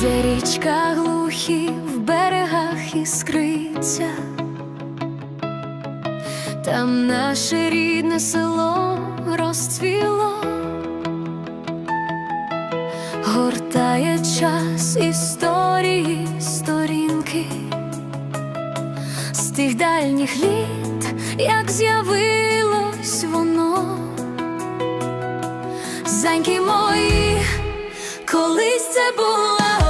де річка глухі в берегах іскриться, там наше рідне село розцвіло, гортає час історії сторінки. З тих дальніх літ, як з'явилось воно. Заньки мої, колись це була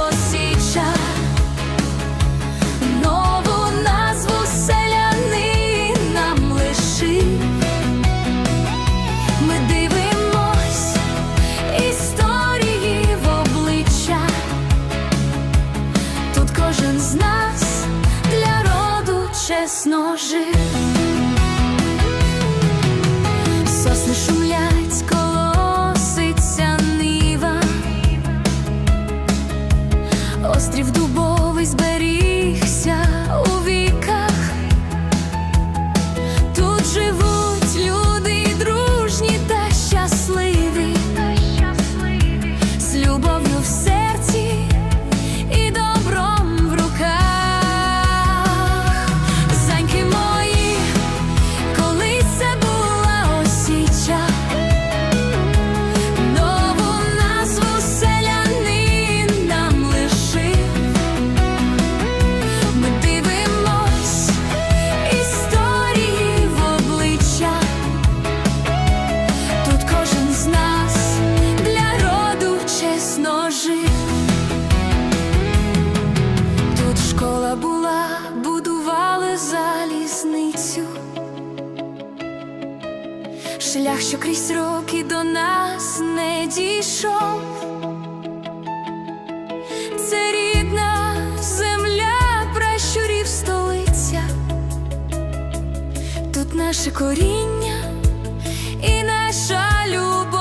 острів дубовий зберігся шлях, що крізь роки до нас не дійшов. Це рідна земля пращурів столиця, тут наше коріння і наша любов.